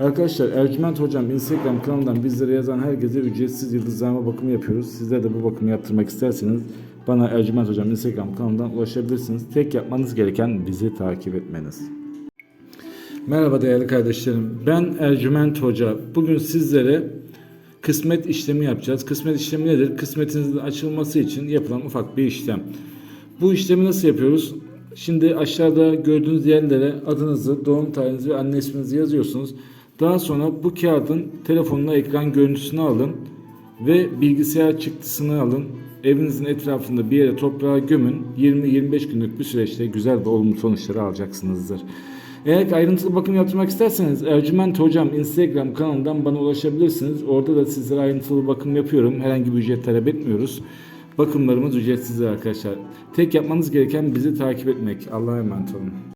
Arkadaşlar Ercüment Hocam Instagram kanalından bizlere yazan herkese ücretsiz yıldızlama bakımı yapıyoruz. Sizler de bu bakımı yaptırmak isterseniz bana Ercüment Hocam Instagram kanalından ulaşabilirsiniz. Tek yapmanız gereken bizi takip etmeniz. Merhaba değerli kardeşlerim. Ben Ercüment Hoca. Bugün sizlere kısmet işlemi yapacağız. Kısmet işlemi nedir? Kısmetinizin açılması için yapılan ufak bir işlem. Bu işlemi nasıl yapıyoruz? Şimdi aşağıda gördüğünüz yerlere adınızı, doğum tarihinizi ve anne isminizi yazıyorsunuz. Daha sonra bu kağıdın telefonuna ekran görüntüsünü alın ve bilgisayar çıktısını alın. Evinizin etrafında bir yere toprağa gömün. 20-25 günlük bir süreçte güzel ve olumlu sonuçları alacaksınızdır. Eğer ayrıntılı bakım yaptırmak isterseniz Ercüment Hocam Instagram kanalından bana ulaşabilirsiniz. Orada da sizlere ayrıntılı bakım yapıyorum. Herhangi bir ücret talep etmiyoruz. Bakımlarımız ücretsizdir arkadaşlar. Tek yapmanız gereken bizi takip etmek. Allah'a emanet olun.